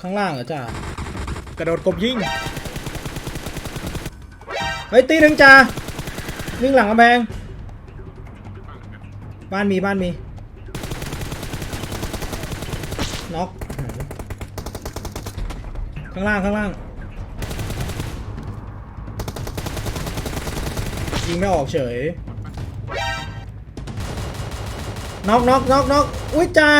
ข้างล่างเหรอจ้ากระโดดกบยิงเฮ้ยตีหนึ่งจ้าวิ่งหลังกำแพงบ้านมีบ้านมีน็อกข้างล่างข้างล่างยิงไม่ออกเฉยน็อกน็อกน็อกน็อกอุ้ยจ่า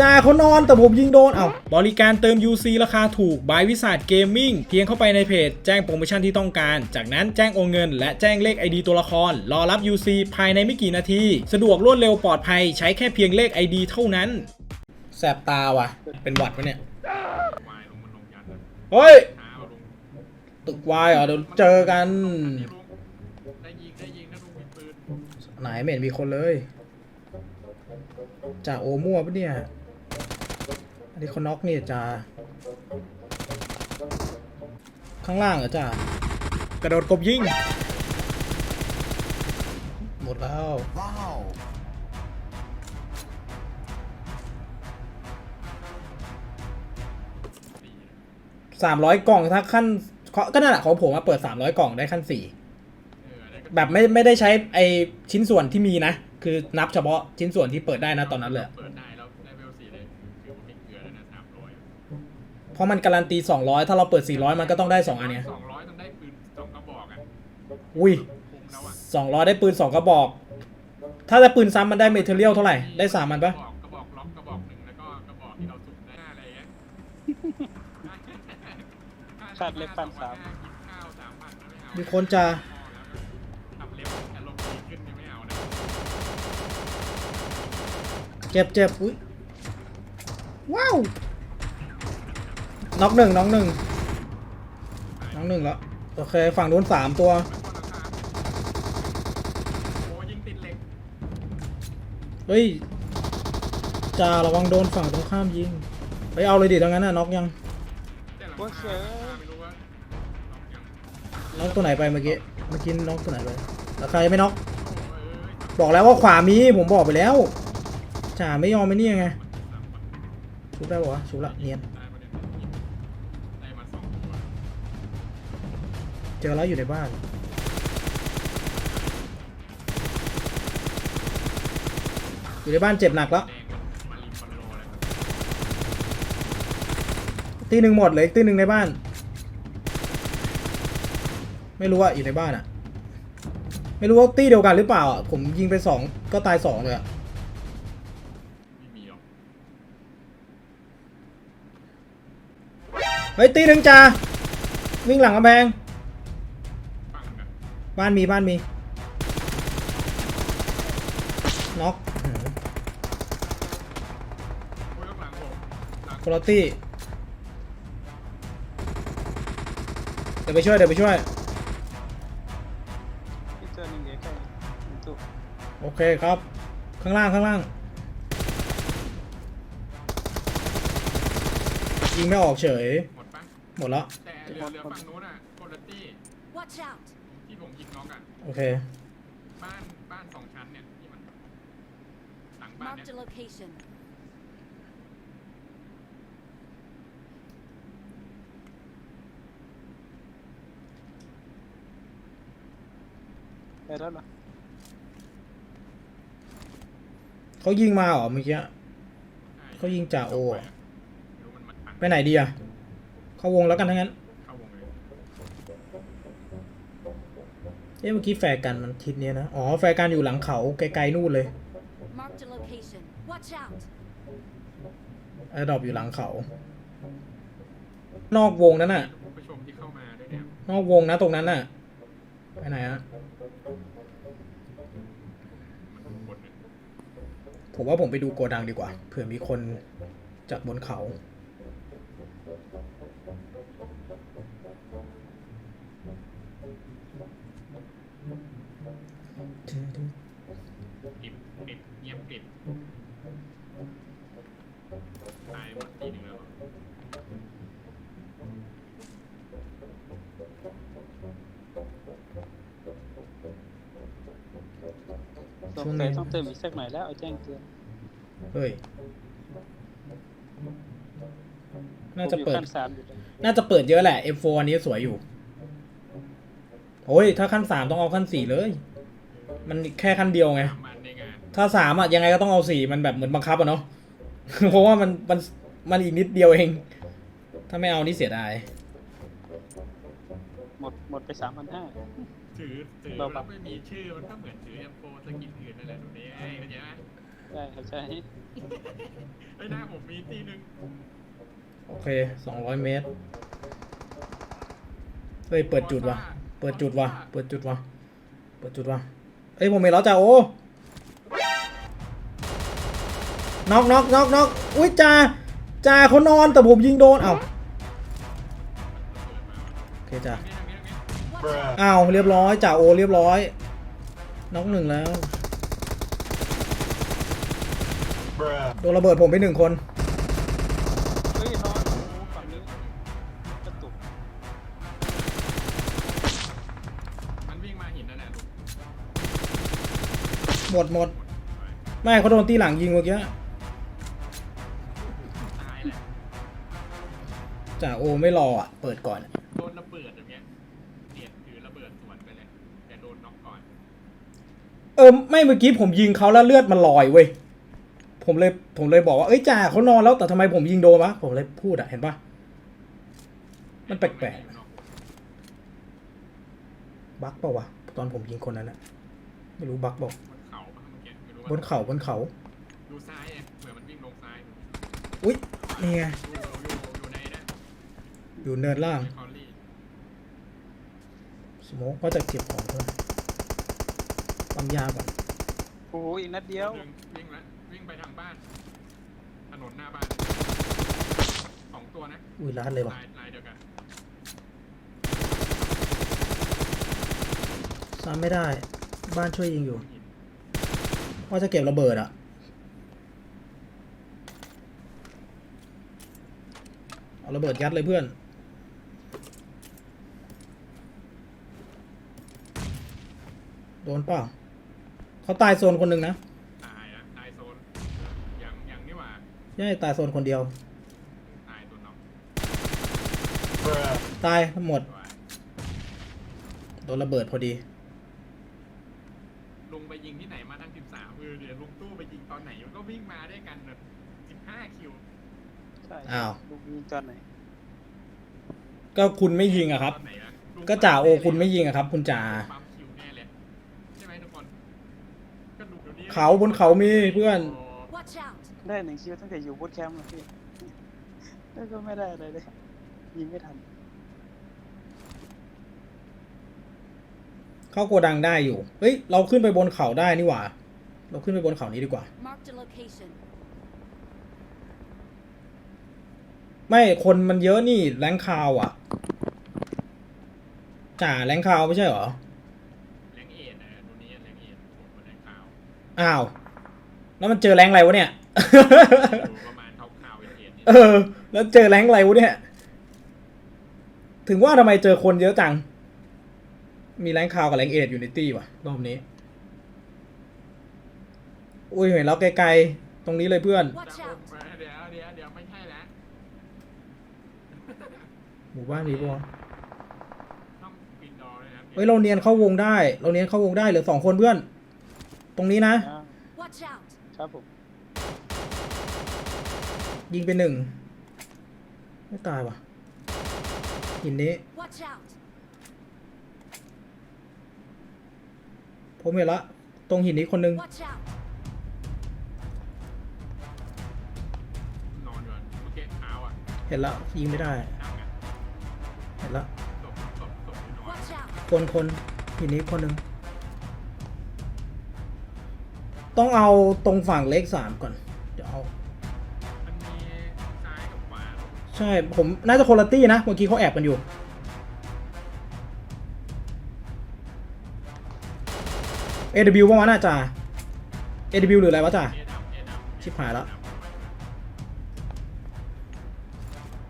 จ่าเขานอนแต่ผมยิงโดน เอ้าบริการเติม UC ราคาถูกบายวิสาทเกมมิ่งเพียงเข้าไปในเพจ แจ้งโปรโมชั่นที่ต้องการ จากนั้นแจ้งโอนเงิน และแจ้งเลข ID ตัวละคร รอรับ UC ภายในไม่กี่นาที สะดวกรวดเร็วปลอดภัย ใช้แค่เพียงเลข ID เท่านั้น แสบตาว่ะ เป็นหวัดปะเนี่ย เฮ้ย ตึกวายเหรอ เดี๋ยวเจอกันได้ยิงได้ยิงถ้าลุงมีปืนไหนไม่เห็นมีคนเลยจ่าโอมั่วปะเนี่ย นนี้เขาน็อกนี่จ่าข้างล่างเหรอจ่ากระโดดกบยิง หมดแล้วสามร้อยกล่องถ้าขั้นก็นั่นแหละของผมมาเปิดสามร้อยกล่องได้ขั้นสี่แบบไม่ไม่ได้ใช้ไอชิ้นส่วนที่มีนะ คือนับเฉพาะชิ้นส่วนที่เปิดได้นะตอนนั้นเลยเปิดได้ เพราะมันการันตี 200 ถ้าเราเปิด 400 มันก็ต้องได้ 2 อันเนี้ยสองร้อยต้องได้ปืนสองกระบอกอะอุ้ย คุ้มแล้วอะ200 ได้ปืน 2 กระบอก ถ้าจะปืนซ้ำมันได้เมทัลเลียลเท่าไหร่ ได้3มันปะกระบอกกระบอกล็อกกระบอกหนึ่งแล้วก็กระบอกที่เราสุ่มได้อะไรเงี้ยขาดเล็บพันสามกินข้าวสามพันแล้วไม่เอามีคนจะทำเล็บอารมณ์ดีขึ้นยังไม่เอานะเจ็บเจ็บอุ้ยว้าว น็อกหนึ่งน็อกหนึ่งน็อกหนึ่งแล้วโอเค ฝั่งนู้นสามตัว โอ้ยิงติดเหล็กเฮ้ยจ่าระวังโดนฝั่งตรงข้ามยิง ไปเอาเลยดิดังนั้นน่ะน็อกยัง แต่หลังโอ้คาเสียไม่รู้ว่าล็อกยังน็อกตัวไหนไปเมื่อกี้ เมื่อกี้น็อกตัวไหนไปแล้วใครไม่น็อก โอ้ยบอกแล้วว่าขวามีผมบอกไปแล้วจ่าไม่ยอมไม่นี่ยังไง ชุบได้ปะวะชุบละเนียน ได้ประเด็นได้ เจอแล้วอยู่ในบ้าน อยู่ในบ้านเจ็บหนักแล้วตีหนึ่งหมดเลยตีหนึ่งในบ้าน ไม่รู้ว่าอยู่ในบ้านอะไม่รู้ว่าตีเดียวกันหรือเปล่าอะผมยิงไปสองก็ตายสองเลยอะไม่มีหรอกเฮ้ยตีหนึ่งจ้าวิ่งหลังกำแพงฟัง บ้านมีบ้านมีน็อกอื้อหือโอ้ยข้างหลังผมหลังคุณลอตตี้เดี๋ยวไปช่วยเดี๋ยวไปช่วยที่เจอหนึ่งเดียวแค่นี้หนึ่งตัวโอเคครับ ข้างล่างข้างล่างยิงไม่ออกเฉย หมดปะหมดแล้ว แต่เหลือเหลือฝั่งนู้นอะโคลตี้ ยิงน็อกอะโอเค บ้านบ้านสองชั้นเนี่ยที่มันหลังบ้าน Marked เนี่ย a location. ไปแล้วเหรอเขายิงมาเหรอเมื่อกี้เขายิงจ่าโออะไม่รู้มันมันไปไหนดีอะเข้าวงแล้วกันทั้งนั้น เข้าวงเลย เอ๊ะเมื่อกี้แฟร์กันมันทิศเนี้ยนะ อ๋อ แฟร์กันอยู่หลังเขาไกลๆนู่นเลย Marked a location. Watch out! แอร์ดรอปอยู่หลังเขา นอกวงนั้นน่ะ ผู้ชมที่เข้ามาด้วยเนี่ย นอกวงนะตรงนั้นน่ะ ไปไหนอะมันดูคนเนี่ยผมว่าผมไปดูโกดังดีกว่า เผื่อมีคนจากบนเขา งสัยต้องเติมอีกสักหน่อยแล้วเอาแจ้งเตือนเฮ้ย น่าจะผมอยู่เปิด ขั้นสามอยู่เลยน่าจะเปิดเยอะแหละ M4 อันนี้สวยอยู่ โอ้ย ถ้าขั้นสามต้องเอาขั้นสี่เลย มันแค่ขั้นเดียวไงสามวันเองอะถ้าสามอะยังไงก็ต้องเอาสี่มันแบบเหมือนบังคับอะเนาะ เพราะว่ามันมันมันอีกนิดเดียวเอง ถ้าไม่เอานี่เสียดาย หมดหมดไปสามพันห้า ถือถือเราแล้วไม่มีชื่อมันก็เหมือนถือ M4 สกินอื่นนั่นแหละตรงนี้ไอ้เข้าใจไหมใช่ครับใช่ไอ้หน้าผมมีตีหนึ่งโอเคสองร้อยเมตร เฮ้ย เปิดจุดวะเปิดจุดวะเปิดจุดวะเปิดจุดวะเอ้ยผมเห็นแล้วจ้าโอ้น็อกน็อกน็อกน็อกอุ้ยจ่าจ่าเขานอนแต่ผมยิงโดน เอ้า โอเคจ้า อ้าวเรียบร้อยจ่าโอเรียบร้อยน็อกหนึ่งแล้วโดนระเบิดผมไปหนึ่งคนเฮ้ยนอนโอ้โหฝั่งนี้กระตุกมันวิ่งมาหินนั่นแหละลูกหมดหมดไม่เขาโดนตีหลังยิงเมื่อกี้ตายแหละจ่าโอไม่รออะ เปิดก่อนโดนระเบิดอย่างเงี้ยเปลี่ยนถือระเบิดสวนไปเลยแต่โดนน็อกก่อน เออไม่เมื่อกี้ผมยิงเขาแล้วเลือดมันลอยเว้ยผมเลยผมเลยบอกว่าเอ้ยจ่าเขานอนแล้วแต่ทำไมผมยิงโดนวะผมเลยพูดอะเห็นปะมันแปลกๆบั๊กเปล่าวะตอนผมยิงคนนั้นนะไม่รู้บั๊กบอกบนเขาปะเมื่อกี้ไม่รู้ว่าบนเขาบนเขาดูซ้ายเผื่อมันวิ่งลงซ้ายอุ้ยนี่ไงอยู่อยู่เนินล่างคอลลี่สโมกก็จะเก็บของเพื่อน ปั๊มยาก่อนโอ้โหอีกนัดเดียวหนึ่งวิ่งละวิ่งไปทางบ้าน ถนนหน้าบ้านสองตัวนะอุ้ยลาดเลยว่ะลายลายเดียวกันซ้ำไม่ได้ บ้านช่วยยิงอยู่หินว่าจะเก็บระเบิดอะเอาระเบิดยัดเลยเพื่อน โดนเปล่า เขาตายโซนคนหนึ่งนะตายอะตายโซนยังยังนี่หว่าใช่ตายโซนคนเดียว ตายตัวน้องตายหมดตัวโดนระเบิดพอดี ลุงไปยิงที่ไหนมาทั้งสิบสามเออเดี๋ยวลุงตู้ไปยิงตอนไหนมันก็วิ่งมาด้วยกันสิบห้าคิวใช่อ้าว ลูกยิงตอนไหนก็คุณไม่ยิงอะครับตนไหนอะลุงก็จ่าโอคุณไม่ยิงอะครับ คุณจ่า ปั๊มคิวแน่เลยใช่ไหมทุกคนก็ดู เดี๋ยวนี้เขาบนเขามีเพื่อนโ Watch out! ได้หนึ่งคิวตั้งแต่อยู่บูธแคมป์แล้วพี่แล้วก็ไม่ได้อะไรเลยยิงไม่ทันเข้าโกดังได้อยู่ เฮ้ย เราขึ้นไปบนเขาได้นี่หว่า เราขึ้นไปบนเขานี้ดีกว่า Marked a location. ไม่คนมันเยอะนี่แรงคาวอะ จ่าแรงคาวไม่ใช่เหรอ แรงเอ็ดนะตัวนี้แรงเอ็ดผมมาแรงข่าว อ้าว แล้วมันเจอแรงอะไรวะเนี่ยอยู่ประมาณท็อปข่าวเอ็ดเอ็ดนี่เออ แล้วเจอแรงอะไรวะเนี่ย ถึงว่าทำไมเจอคนเยอะจัง มีแรงคาวกับแรงเอดอยู่ในตี้ว่ะรอบนี้ อุ้ยเห็นแล้วไกลๆ ตรงนี้เลยเพื่อน Watch จะ out! เดี๋ยวเดี๋ยวเดี๋ยวไม่ใช่แล้วหมู่บ้านนี้ปะวะต้องปิดดอเลยนะเฮ้ยเราเนียนเข้าวงได้ เราเนียนเข้าวงได้เหลือสองคนเพื่อน ตรงนี้นะ อ่า Watch out! ครับผม ยิงไปหนึ่งไม่ตายว่ะหินนี้ Watch out! ผมเห็นละ ตรงหินนี้คนหนึง Watch out! นอนก่อนเมื่อกี้เท้าอะเห็นละ ยิงไม่ได้ นั่งอะเห็นละ ตกตกตกอยู่นอน Watch out! คนคนหินนี้คนหนึ่ง ต้องเอาตรงฝั่งเลขสามก่อน เดี๋ยวเอา มันมีซ้ายกับขวาใช่ ผมน่าจะคนละตี้นะ เมื่อกี้เขาแอบกันอยู่ AW ว่าวะน่าจ่า AW หรืออะไรวะจ่า เอดับเอดับชิบหายละ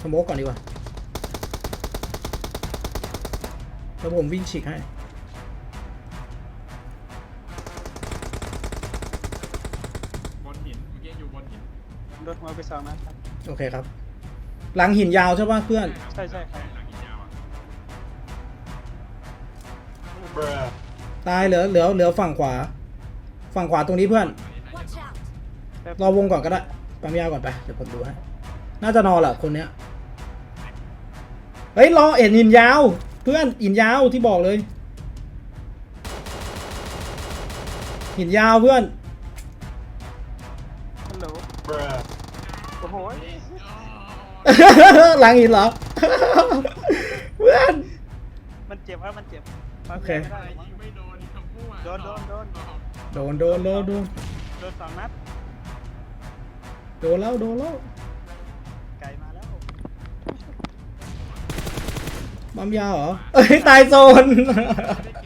สโมกก่อนดีกว่าแล้วผมวิ่งฉีกให้ โดนหัวไปสองนัดครับ โอเคครับ หลังหินยาวใช่ป่ะเพื่อน ใช่ใช่ครับหลังหินยาวอะตายเหลือเหลือเหลือฝั่งขวา ฝั่งขวาตรงนี้เพื่อน Watch out! แป๊บรอวงก่อนก็ได้ปั๊มยาก่อนไป เดี๋ยวผมดูให้ น่าจะนอนแหละคนเนี้ย เฮ้ยรอเอ็นหินยาว เพื่อนหินยาวที่บอกเลย หินยาวเพื่อน หลังหินเหรอเพื่อนมันเจ็บครับมันเจ็บปั๊มโอเคยาไม่ได้อะไรหรอกมั้งยิงไม่โดนนี่คำพูดอะโดนโดนโดนโดนโดนโดนโดนโดนสองนัดโดนแล้วโดนแล้วไก่มาแล้วปั๊มยาเหรอเอ้ยตายโซนไม่ได้เก็